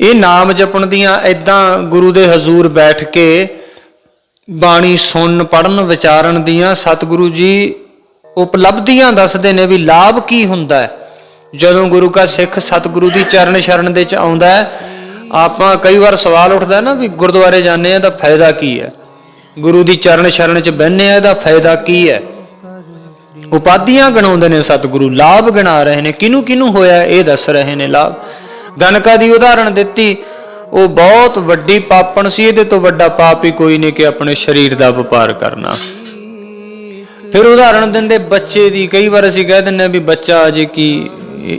ਇਹ ਨਾਮ ਜਪਣ ਦੀਆਂ ਐਦਾਂ ਗੁਰੂ ਦੇ ਹਜ਼ੂਰ ਬੈਠ ਕੇ ਬਾਣੀ ਸੁਣਨ ਪੜਨ ਵਿਚਾਰਨ ਦੀਆਂ ਸਤਿਗੁਰੂ ਜੀ ਉਪਲਬਧੀਆਂ ਦੱਸਦੇ ਨੇ ਵੀ ਲਾਭ ਕੀ ਹੁੰਦਾ ਹੈ। ਜਦੋਂ ਗੁਰੂ ਕਾ ਸਿੱਖ ਸਤਿਗੁਰੂ ਦੀ ਚਰਨ ਸ਼ਰਨ ਦੇ ਚ ਆਉਂਦਾ ਹੈ, ਆਪਾਂ ਕਈ ਵਾਰ ਸਵਾਲ ਉੱਠਦਾ ਨਾ ਵੀ ਗੁਰਦੁਆਰੇ ਜਾਂਦੇ ਆ ਤਾਂ ਫਾਇਦਾ ਕੀ ਹੈ? ਗੁਰੂ ਦੀ ਚਰਨ ਸ਼ਰਨ ਚ ਬਹਿੰਦੇ ਆ ਇਹਦਾ ਫਾਇਦਾ ਕੀ ਹੈ? ਉਪਾਧੀਆਂ ਗਣਾਉਂਦੇ ਨੇ ਸਤਿਗੁਰੂ, ਲਾਭ ਗਿਣਾ ਰਹੇ ਨੇ। ਕਿਨੂੰ ਕਿਨੂੰ ਹੋਇਆ ਇਹ ਦੱਸ ਰਹੇ ਨੇ ਲਾਭ? ਗਨਕਾ ਦੀ ਉਦਾਹਰਣ ਦਿੱਤੀ। ਉਹ ਬਹੁਤ ਵੱਡੀ ਪਾਪਣ ਸੀ, ਇਹਦੇ ਤੋਂ ਵੱਡਾ ਪਾਪ ਹੀ ਕੋਈ ਨਹੀਂ ਕਿ ਆਪਣੇ ਸਰੀਰ ਦਾ ਵਪਾਰ ਕਰਨਾ। ਫਿਰ ਉਦਾਹਰਣ ਦਿੰਦੇ, ਬੱਚੇ ਦੀ ਕਈ ਵਾਰ ਅਸੀਂ ਕਹਿ ਦਿੰਦੇ ਆ ਵੀ ਬੱਚਾ ਅਜੇ ਕੀ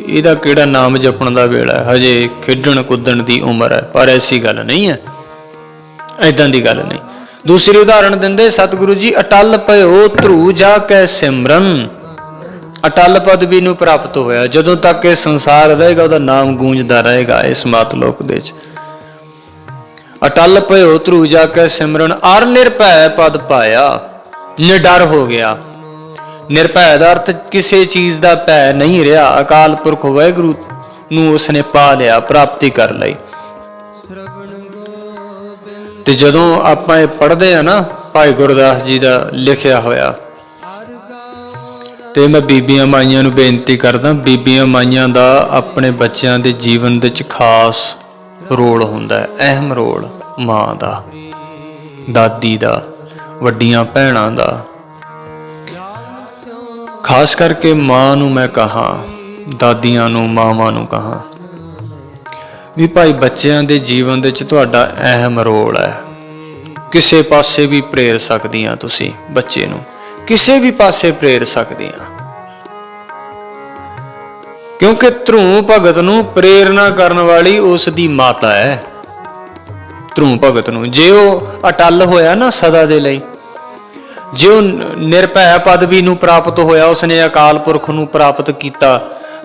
ਇਹਦਾ ਕਿਹੜਾ ਨਾਮ ਜਪਣ ਦਾ ਵੇਲਾ ਹੈ? ਹਜੇ ਖੇਡਣ ਕੁੱਦਣ ਦੀ ਉਮਰ ਹੈ, ਪਰ ਐਸੀ ਗੱਲ ਨਹੀਂ ਹੈ। ਐਦਾਂ ਦੀ ਗੱਲ ਨਹੀਂ। ਦੂਸਰੀ ਉਦਾਹਰਣ ਦਿੰਦੇ, ਸਤਿਗੁਰੂ ਜੀ, ਅਟਲ ਭਇਓ ਧਰੂ ਜਾ ਕੈ ਸਿਮਰਨ। ਅਟਲ ਪਦਵੀ ਨੂੰ ਪ੍ਰਾਪਤ ਹੋਇਆ। ਜਦੋਂ ਤੱਕ ਇਹ ਸੰਸਾਰ ਰਹੇਗਾ, ਉਹਦਾ ਨਾਮ ਗੂੰਜਦਾ ਰਹੇਗਾ ਇਸ ਮਾਤਲੋਕ ਦੇ ਵਿੱਚ। ਅਟਲ ਭਇਓ ਧਰੂ ਜਾ ਕੇ ਸਿਮਰਨ, ਅਰ ਨਿਰਭੈ ਪਦ ਪਾਇਆ, ਨਿਡਰ ਹੋ ਗਿਆ। ਨਿਰਭੈ ਦਾ ਅਰਥ ਕਿਸੇ ਚੀਜ਼ ਦਾ ਭੈ ਨਹੀਂ ਰਿਹਾ। ਅਕਾਲ ਪੁਰਖ ਵਾਹਿਗੁਰੂ ਨੂੰ ਉਸਨੇ ਪਾ ਲਿਆ, ਪ੍ਰਾਪਤੀ ਕਰ ਲਈ। ਤੇ ਜਦੋਂ ਆਪਾਂ ਇਹ ਪੜ੍ਹਦੇ ਆ ਨਾ, ਭਾਈ ਗੁਰਦਾਸ ਜੀ ਦਾ ਲਿਖਿਆ ਹੋਇਆ ਤੇ ਮੈਂ ਬੀਬੀਆਂ ਮਾਈਆਂ ਨੂੰ ਬੇਨਤੀ ਕਰਦਾ, ਬੀਬੀਆਂ ਮਾਈਆਂ ਦਾ ਆਪਣੇ ਬੱਚਿਆਂ ਦੇ ਜੀਵਨ ਵਿੱਚ ਖਾਸ ਰੋਲ ਹੁੰਦਾ ਹੈ, ਅਹਿਮ ਰੋਲ ਮਾਂ ਦਾ, ਦਾਦੀ ਦਾ, ਵੱਡੀਆਂ ਭੈਣਾਂ ਦਾ। ਖਾਸ ਕਰਕੇ ਮਾਂ ਨੂੰ ਮੈਂ ਕਹਾ, ਦਾਦੀਆਂ ਨੂੰ, ਮਾਵਾਂ ਨੂੰ ਕਹਾ, ਵੀ ਭਾਈ ਬੱਚਿਆਂ ਦੇ ਜੀਵਨ ਵਿੱਚ ਤੁਹਾਡਾ ਅਹਿਮ ਰੋਲ ਹੈ। ਕਿਸੇ ਪਾਸੇ ਵੀ ਪ੍ਰੇਰ ਸਕਦੀਆਂ ਤੁਸੀਂ ਬੱਚੇ ਨੂੰ, ਕਿਸੇ ਵੀ ਪਾਸੇ ਪ੍ਰੇਰ ਸਕਦੀਆਂ। ਕਿਉਂਕਿ ਧਰੂ ਭਗਤ ਨੂੰ ਪ੍ਰੇਰਣਾ ਕਰਨ ਵਾਲੀ ਉਸ ਦੀ ਮਾਤਾ ਹੈ। ਧਰੂ ਭਗਤ ਨੂੰ, ਜੇ ਉਹ ਅਟਲ ਹੋਇਆ ਨਾ ਸਦਾ ਦੇ ਲਈ, ਜੇ ਉਹ ਨਿਰਭੈ ਪਦਵੀ ਨੂੰ ਪ੍ਰਾਪਤ ਹੋਇਆ, ਉਸਨੇ ਅਕਾਲ ਪੁਰਖ ਨੂੰ ਪ੍ਰਾਪਤ ਕੀਤਾ,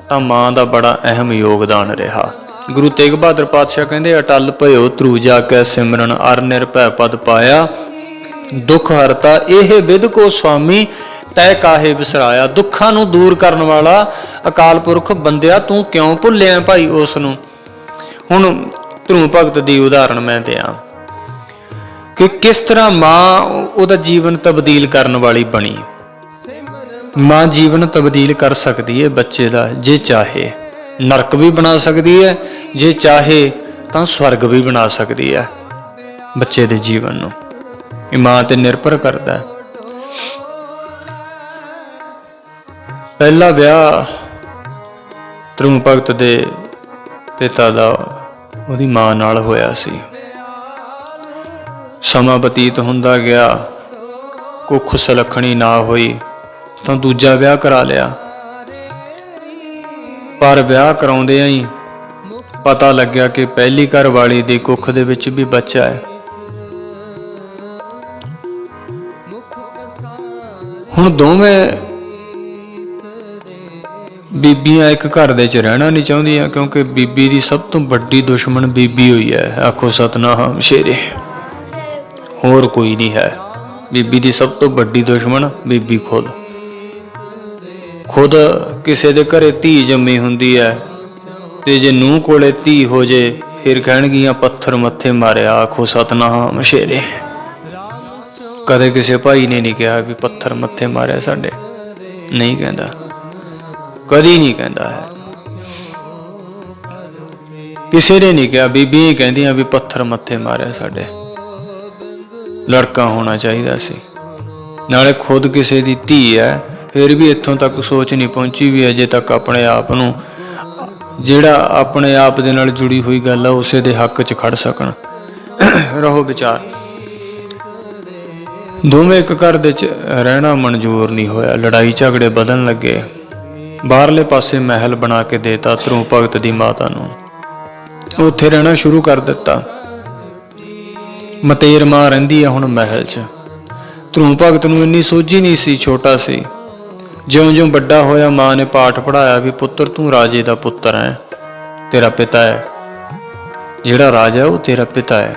ਤਾਂ ਮਾਂ ਦਾ ਬੜਾ ਅਹਿਮ ਯੋਗਦਾਨ ਰਿਹਾ। ਗੁਰੂ ਤੇਗ ਬਹਾਦਰ ਪਾਤਸ਼ਾਹ ਕਹਿੰਦੇ, ਅਟਲ ਭਇਓ, ਧਰੂ ਜਾ ਕੇ ਸਿਮਰਨ, ਅਰ ਨਿਰਭੈ ਪਦ ਪਾਇਆ, ਦੁੱਖ ਹਰਤਾ, ਇਹ ਵਿਦ ਕੋ ਸੁਆਮੀ ਤੈ ਕਾਹੇ ਵਿਸਰਾਇਆ ਦੁੱਖਾਂ ਨੂੰ ਦੂਰ ਕਰਨ ਵਾਲਾ ਅਕਾਲ ਪੁਰਖ ਬੰਦਿਆ, ਤੂੰ ਕਿਉਂ ਭੁੱਲਿਆ ਭਾਈ ਉਸ ਨੂੰ ਹੁਣ ਧਰੂ ਭਗਤ ਦੀ ਉਦਾਹਰਣ ਮੈਂ ਦਿਆਂ ਕਿ ਕਿਸ ਤਰ੍ਹਾਂ ਮਾਂ ਉਹਦਾ ਜੀਵਨ ਤਬਦੀਲ ਕਰਨ ਵਾਲੀ ਬਣੀ। ਮਾਂ ਜੀਵਨ ਤਬਦੀਲ ਕਰ ਸਕਦੀ ਹੈ ਬੱਚੇ ਦਾ, ਜੇ ਚਾਹੇ ਨਰਕ ਵੀ ਬਣਾ ਸਕਦੀ ਹੈ ਜੇ ਚਾਹੇ ਤਾਂ ਸਵਰਗ ਵੀ ਬਣਾ ਸਕਦੀ ਹੈ ਬੱਚੇ ਦੇ ਜੀਵਨ ਨੂੰ। ਇਹ ਮਾਂ ਤੇ ਨਿਰਭਰ ਕਰਦਾ। ਹੈ ਪਹਿਲਾ ਵਿਆਹ ਤਰੂ ਭਗਤ ਦੇ ਪਿਤਾ ਦਾ ਉਹਦੀ ਮਾਂ ਨਾਲ ਹੋਇਆ ਸੀ। ਸਮਾਂ ਬਤੀਤ ਹੁੰਦਾ ਗਿਆ। ਕੁੱਖ ਸਲਖਣੀ ਨਾ ਹੋਈ ਤਾਂ ਦੂਜਾ ਵਿਆਹ ਕਰਾ ਲਿਆ। ਪਰ ਵਿਆਹ ਕਰਾਉਂਦੇ ਆਂ ਹੀ ਪਤਾ ਲੱਗਿਆ ਕਿ ਪਹਿਲੀ ਘਰ ਵਾਲੀ ਦੀ ਕੁੱਖ ਦੇ ਵਿੱਚ ਵੀ ਬੱਚਾ ਹੈ। ਹੁਣ ਦੋਵੇਂ ਬੀਬੀਆਂ ਇੱਕ ਘਰ ਦੇ ਚ ਰਹਿਣਾ ਨਹੀਂ ਚਾਹੁੰਦੀਆਂ ਕਿਉਂਕਿ ਬੀਬੀ ਦੀ ਸਭ ਤੋਂ ਵੱਡੀ ਦੁਸ਼ਮਣ ਬੀਬੀ ਹੋਈ ਹੈ। ਆਖੋ ਸਤਨਾਮ, ਸ਼ੇਰੇ। ਹੋਰ ਕੋਈ ਨਹੀਂ ਹੈ। ਬੀਬੀ ਦੀ ਸਭ ਤੋਂ ਵੱਡੀ ਦੁਸ਼ਮਣ ਬੀਬੀ ਖੁਦ। ਖੁਦ ਕਿਸੇ ਦੇ ਘਰੇ ਧੀ ਜੰਮੀ ਹੁੰਦੀ ਹੈ ਤੇ ਜੇ ਨੂੰਹ ਕੋਲੇ ਧੀ ਹੋ ਜੇ, ਫਿਰ ਕਹਿਣਗੀਆਂ ਪੱਥਰ ਮੱਥੇ ਮਾਰਿਆ ਆਖੋ ਸਤਨਾਮ, ਸ਼ੇਰੇ। ਕਦੇ ਕਿਸੇ ਭਾਈ ਨੇ ਨਹੀਂ ਕਿਹਾ ਵੀ ਪੱਥਰ ਮੱਥੇ ਮਾਰਿਆ ਸਾਡੇ। ਨਹੀਂ ਕਹਿੰਦਾ। ਕਦੀ ਨਹੀਂ ਕਹਿੰਦਾ ਹੈ। ਕਿਸੇ ਨੇ ਨਹੀਂ ਕਿਹਾ, ਬੀਬੀਆਂ ਕਹਿੰਦੀਆਂ ਵੀ ਪੱਥਰ ਮੱਥੇ ਮਾਰਿਆ ਸਾਡੇ। ਲੜਕਾ ਹੋਣਾ ਚਾਹੀਦਾ ਸੀ। ਨਾਲੇ ਖੁਦ ਕਿਸੇ ਦੀ ਧੀ ਹੈ, ਫਿਰ ਵੀ ਇੱਥੋਂ ਤੱਕ ਸੋਚ ਨਹੀਂ ਪਹੁੰਚੀ ਵੀ ਅਜੇ ਤੱਕ ਆਪਣੇ ਆਪ ਨੂੰ ਜਿਹੜਾ ਆਪਣੇ ਆਪ ਦੇ ਨਾਲ ਜੁੜੀ ਹੋਈ ਗੱਲ ਆ, ਉਸੇ ਦੇ ਹੱਕ 'ਚ ਖੜ ਸਕਣ। ਰਹੋ ਵਿਚਾਰ। ਦੋਵੇਂ ਇੱਕ ਘਰ ਦੇ 'ਚ ਰਹਿਣਾ ਮਨਜ਼ੂਰ ਨਹੀਂ ਹੋਇਆ। ਲੜਾਈ ਝਗੜੇ ਵਧਣ ਲੱਗੇ। ਬਾਹਰਲੇ ਪਾਸੇ ਮਹਿਲ ਬਣਾ ਕੇ ਦੇਤਾ ਧਰੂ ਭਗਤ ਦੀ ਮਾਤਾ ਨੂੰ। ਉੱਥੇ ਰਹਿਣਾ ਸ਼ੁਰੂ ਕਰ ਦਿੱਤਾ। ਮਤੇਰ ਮਾਂ ਰਹਿੰਦੀ ਹੈ ਹੁਣ ਮਹਿਲ 'ਚ। ਧਰੂ ਭਗਤ ਨੂੰ ਇੰਨੀ ਸੋਝੀ ਨਹੀਂ ਸੀ, ਛੋਟਾ ਸੀ। ਜਿਉਂ-ਜਿਉਂ ਵੱਡਾ ਹੋਇਆ ਮਾਂ ਨੇ ਪਾਠ ਪੜਾਇਆ ਵੀ, ਪੁੱਤਰ, ਤੂੰ ਰਾਜੇ ਦਾ ਪੁੱਤਰ ਹੈ। ਤੇਰਾ ਪਿਤਾ ਹੈ। ਜਿਹੜਾ ਰਾਜਾ, ਉਹ ਤੇਰਾ ਪਿਤਾ ਹੈ।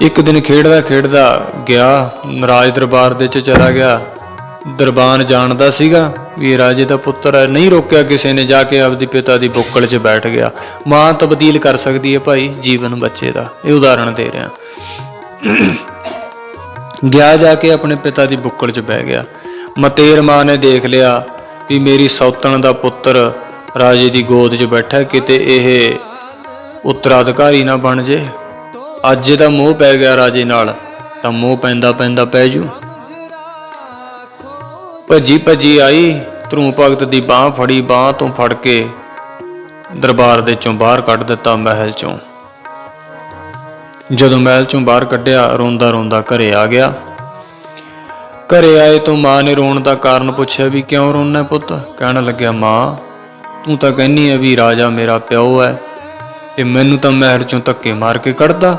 ਇੱਕ ਦਿਨ ਖੇਡਦਾ ਖੇਡਦਾ ਗਿਆ, ਰਾਜ ਦਰਬਾਰ ਦੇ ਚ ਚਲਾ ਗਿਆ। ਦਰਬਾਨ ਜਾਣਦਾ ਸੀਗਾ ਵੀ ਰਾਜੇ ਦਾ ਪੁੱਤਰ ਹੈ, ਨਹੀਂ ਰੋਕਿਆ ਕਿਸੇ ਨੇ, ਜਾ ਕੇ ਆਪਦੀ ਪਿਤਾ ਦੀ ਬੁੱਕਲ 'ਚ ਬੈਠ ਗਿਆ। ਮਾਂ ਤਬਦੀਲ ਕਰ ਸਕਦੀ ਹੈ ਭਾਈ, ਜੀਵਨ ਬੱਚੇ ਦਾ, ਇਹ ਉਦਾਹਰਣ ਦੇ ਰਿਹਾ। ਗਿਆ ਜਾ ਕੇ ਆਪਣੇ ਪਿਤਾ ਦੀ ਬੁੱਕਲ 'ਚ ਬਹਿ ਗਿਆ। ਮਤੇਰ ਮਾਂ ਨੇ ਦੇਖ ਲਿਆ ਵੀ ਮੇਰੀ ਸੌਤਣ ਦਾ ਪੁੱਤਰ ਰਾਜੇ ਦੀ ਗੋਦ 'ਚ ਬੈਠਾ ਕਿਤੇ ਇਹ ਉੱਤਰਾਧਿਕਾਰੀ ਨਾ ਬਣ ਜੇ। ਅੱਜ ਇਹਦਾ ਮੋਹ ਪੈ ਗਿਆ ਰਾਜੇ ਨਾਲ, ਤਾਂ ਮੋਹ ਪੈਂਦਾ ਪੈਂਦਾ ਪੈ ਜੂ। ਭੱਜੀ ਭੱਜੀ ਆਈ ਧਰੂ ਭਗਤ ਦੀ ਬਾਹ ਫੜੀ, ਬਾਹ ਤੋਂ ਫੜ ਕੇ ਦਰਬਾਰ ਦੇ ਚੋਂ ਬਾਹਰ ਕੱਢ ਦਿੱਤਾ ਮਹਿਲ ਚੋਂ। ਜਦੋਂ ਮਹਿਲ ਚੋਂ ਬਾਹਰ ਕੱਢਿਆ, ਰੋਂਦਾ ਰੋਂਦਾ ਘਰੇ ਆ ਗਿਆ। ਘਰੇ ਆਏ ਤੋਂ ਮਾਂ ਨੇ ਰੋਣ ਦਾ ਕਾਰਨ ਪੁੱਛਿਆ ਵੀ ਕਿਉਂ ਰੋਣਾ ਪੁੱਤ? ਕਹਿਣ ਲੱਗਿਆ, ਮਾਂ, ਤੂੰ ਤਾਂ ਕਹਿੰਨੀ ਹੈ ਵੀ ਰਾਜਾ ਮੇਰਾ ਪਿਓ ਹੈ। ਤੇ ਮੈਨੂੰ ਤਾਂ ਮਹਿਲ ਚੋਂ ਧੱਕੇ ਮਾਰ ਕੇ ਕੱਢਦਾ।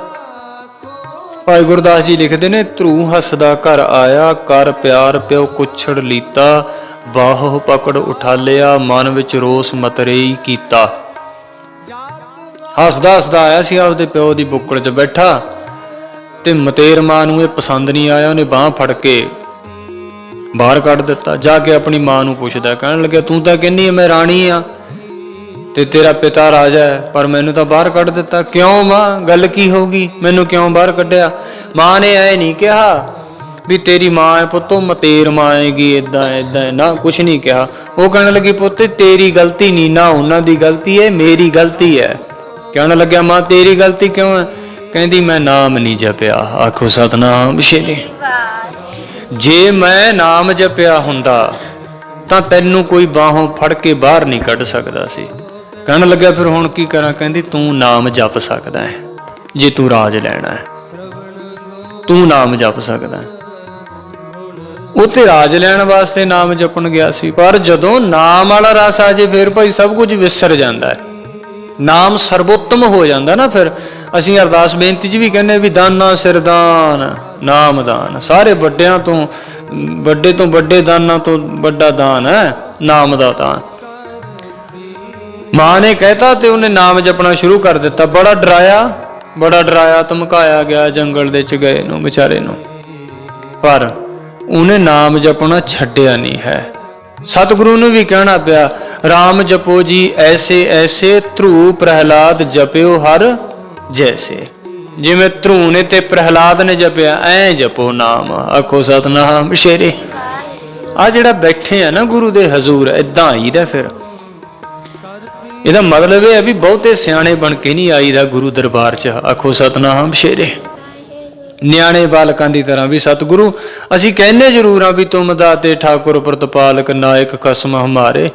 ਭਾਈ ਗੁਰਦਾਸ ਜੀ ਲਿਖਦੇ ਨੇ, ਧਰੂ ਹੱਸਦਾ ਘਰ ਆਇਆ, ਕਰ ਪਿਆਰ ਪਿਓ ਕੁਛੜ ਲੀਤਾ ਬਾਹੋ ਪਕੜ ਉਠਾਲਿਆ ਮਨ ਵਿੱਚ ਰੋਸ ਮਤਰੇਈ ਕੀਤਾ। ਹੱਸਦਾ ਹੱਸਦਾ ਆਇਆ ਸੀ, ਆਪਦੇ ਪਿਓ ਦੀ ਬੁੱਕਲ 'ਚ ਬੈਠਾ ਤੇ ਮਤੇਰ ਮਾਂ ਨੂੰ ਇਹ ਪਸੰਦ ਨਹੀਂ ਆਇਆ, ਉਹਨੇ ਬਾਹ ਫੜ ਕੇ ਬਾਹਰ ਕੱਢ ਦਿੱਤਾ। ਜਾ ਕੇ ਆਪਣੀ ਮਾਂ ਨੂੰ ਪੁੱਛਦਾ, ਕਹਿਣ ਲੱਗਿਆ, ਤੂੰ ਤਾਂ ਕਹਿੰਨੀ ਹੈ ਮੈਂ ਰਾਣੀ ਆ। ਤੇ ਤੇਰਾ ਪਿਤਾ ਰਾਜਾ ਹੈ, ਪਰ ਮੈਨੂੰ ਤਾਂ ਬਾਹਰ ਕੱਢ ਦਿੱਤਾ। ਕਿਉਂ ਮਾਂ? ਗੱਲ ਕੀ ਹੋਗੀ ਮੈਨੂੰ ਕਿਉਂ ਬਾਹਰ ਕੱਢਿਆ? ਮਾਂ ਨੇ ਐ ਨਹੀਂ ਕਿਹਾ ਵੀ ਤੇਰੀ ਮਾਂ ਹੈ ਪੁੱਤੋ, ਮਤੇਰ ਮਾਂ ਆਏਗੀ ਇਦਾਂ ਇਦਾਂ ਨਾ, ਕੁਛ ਨਹੀਂ ਕਿਹਾ। ਉਹ ਕਹਿਣ ਲੱਗੀ, ਪੁੱਤ, ਤੇਰੀ ਗਲਤੀ ਨਹੀਂ, ਨਾ ਉਹਨਾਂ ਦੀ ਗਲਤੀ ਹੈ, ਮੇਰੀ ਗਲਤੀ ਹੈ। ਕਹਿਣ ਲੱਗਿਆ, ਮਾਂ, ਤੇਰੀ ਗਲਤੀ ਕਿਉਂ ਹੈ? ਕਹਿੰਦੀ, ਮੈਂ ਨਾਮ ਨਹੀਂ ਜਪਿਆ। ਆਖੋ, ਸਤਨਾਮ ਸ਼ੇਰੇ ਜੇ ਮੈਂ ਨਾਮ ਜਪਿਆ ਹੁੰਦਾ, ਤਾਂ ਤੈਨੂੰ ਕੋਈ ਬਾਹੋਂ ਫੜ ਕੇ ਬਾਹਰ ਨਹੀਂ ਕੱਢ ਸਕਦਾ ਸੀ। ਕਹਿਣ ਲੱਗਿਆ, ਫਿਰ ਹੁਣ ਕੀ ਕਰਾਂ? ਕਹਿੰਦੀ, ਤੂੰ ਨਾਮ ਜਪ ਸਕਦਾ ਹੈ, ਜੇ ਤੂੰ ਰਾਜ ਲੈਣਾ ਹੈ। ਤੂੰ ਨਾਮ ਜਪ ਸਕਦਾ ਹੈ। ਉਹ ਤੇ ਰਾਜ ਲੈਣ ਵਾਸਤੇ ਨਾਮ ਜਪਣ ਗਿਆ ਸੀ, ਪਰ ਜਦੋਂ ਨਾਮ ਵਾਲਾ ਰਸ ਆ ਜੇ, ਫਿਰ ਭਾਈ ਸਭ ਕੁਝ ਵਿਸਰ ਜਾਂਦਾ ਹੈ। ਨਾਮ ਸਰਬੋਤਮ ਹੋ ਜਾਂਦਾ ਨਾ ਫਿਰ। ਅਸੀਂ ਅਰਦਾਸ ਬੇਨਤੀ 'ਚ ਵੀ ਕਹਿੰਦੇ ਵੀ ਦਾਨਾ ਸਿਰਦਾਨ ਨਾਮਦਾਨ ਸਾਰੇ ਵੱਡਿਆਂ ਤੋਂ, ਵੱਡੇ ਤੋਂ ਵੱਡੇ ਦਾਨਾਂ ਤੋਂ ਵੱਡਾ ਦਾਨ ਹੈ, ਨਾਮ ਦਾ ਦਾਨ। ਮਾਂ ਨੇ ਕਹਿਤਾ ਤੇ ਉਹਨੇ ਨਾਮ ਜਪਣਾ ਸ਼ੁਰੂ ਕਰ ਦਿੱਤਾ। ਬੜਾ ਡਰਾਇਆ ਬੜਾ ਡਰਾਇਆ, ਧਮਕਾਇਆ ਗਿਆ ਜੰਗਲ ਦੇ ਚ ਗਏ ਨੂੰ, ਵਿਚਾਰੇ ਨੂੰ। ਪਰ ਉਹਨੇ ਨਾਮ ਜਪਣਾ ਛੱਡਿਆ ਨਹੀਂ ਹੈ। ਸਤਿਗੁਰੂ ਨੂੰ ਵੀ ਕਹਿਣਾ ਪਿਆ RAM ਜਪੋ ਜੀ, ਐਸੇ ਐਸੇ ਧਰੂ ਪ੍ਰਹਿਲਾਦ ਜਪਿਓ ਹਰ ਜੈਸੇ। ਜਿਵੇਂ ਧਰੂ ਨੇ ਤੇ ਪ੍ਰਹਿਲਾਦ ਨੇ ਜਪਿਆ, ਐ ਜਪੋ ਨਾਮ, ਆਖੋ ਸਤਨਾਮ ਸ਼ੇਰੇ। ਆ ਜਿਹੜਾ ਬੈਠੇ ਆ ਨਾ ਗੁਰੂ ਦੇ ਹਜ਼ੂਰ ਇਦਾਂ ਆਈਦਾ ਫਿਰ। ਇਹਦਾ ਮਤਲਬ ਇਹ ਹੈ ਵੀ ਬਹੁਤੇ ਸਿਆਣੇ ਬਣ ਕੇ ਨਹੀਂ ਆਈਦਾ ਗੁਰੂ ਦਰਬਾਰ 'ਚ। ਆਖੋ ਸਤਨਾਮ ਸ਼ੇਰੇ। ਨਿਆਣੇ ਬਾਲਕਾਂ ਦੀ ਤਰ੍ਹਾਂ ਵੀ ਸਤਿਗੁਰੂ, ਅਸੀਂ ਕਹਿੰਦੇ ਜ਼ਰੂਰ ਆ ਵੀ ਤੁਮ ਦਾਤੇ ਠਾਕੁਰ ਪ੍ਰਤਪਾਲਕ ਨਾਇਕ ਖਸਮ ਹਮਾਰੇ।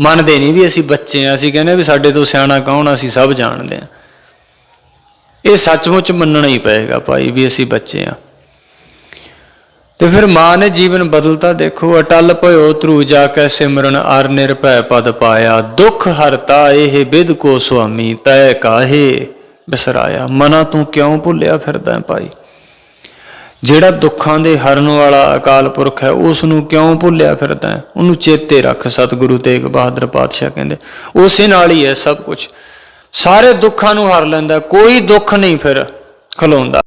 ਮੰਨਦੇ ਨਹੀਂ ਵੀ ਅਸੀਂ ਬੱਚੇ ਆ ਅਸੀਂ ਕਹਿੰਦੇ ਵੀ ਸਾਡੇ ਤੋਂ ਸਿਆਣਾ ਕੌਣ ਅਸੀਂ ਸਭ ਜਾਣਦੇ ਆ ਇਹ ਸੱਚਮੁੱਚ ਮੰਨਣਾ ਹੀ ਪਏਗਾ ਭਾਈ ਵੀ ਅਸੀਂ ਬੱਚੇ ਆ ਤੇ ਫਿਰ ਮਾਂ ਨੇ ਜੀਵਨ ਬਦਲਤਾ, ਦੇਖੋ, ਅਟਲ ਭਇਓ, ਧਰੂ ਜਾ ਕੇ ਸਿਮਰਨ, ਅਰ ਨਿਰਭੈ ਪਦ ਪਾਇਆ, ਦੁੱਖ ਹਰਤਾ ਇਹ ਬਿਦ ਕੋ ਸੁਆਮੀ, ਤੈ ਕਾਹੇ ਬਿਸਰਾਇਆ। ਮਨਾ ਤੂੰ ਕਿਉਂ ਭੁੱਲਿਆ ਫਿਰਦਾ ਹੈ ਭਾਈ? ਜਿਹੜਾ ਦੁੱਖਾਂ ਦੇ ਹਰਨ ਵਾਲਾ ਅਕਾਲ ਪੁਰਖ ਹੈ ਉਸ ਨੂੰ ਕਿਉਂ ਭੁੱਲਿਆ ਫਿਰਦਾ ਹੈ? ਉਹਨੂੰ ਚੇਤੇ ਰੱਖ, ਸਤਿਗੁਰੂ ਤੇਗ ਬਹਾਦਰ ਪਾਤਸ਼ਾਹ ਕਹਿੰਦੇ। ਉਸੇ ਨਾਲ ਹੀ ਹੈ ਸਭ ਕੁਝ ਸਾਰੇ ਦੁੱਖਾਂ ਨੂੰ ਹਰ ਲੈਂਦਾ, ਕੋਈ ਦੁੱਖ ਨਹੀਂ ਫਿਰ ਖਲੋਂਦਾ।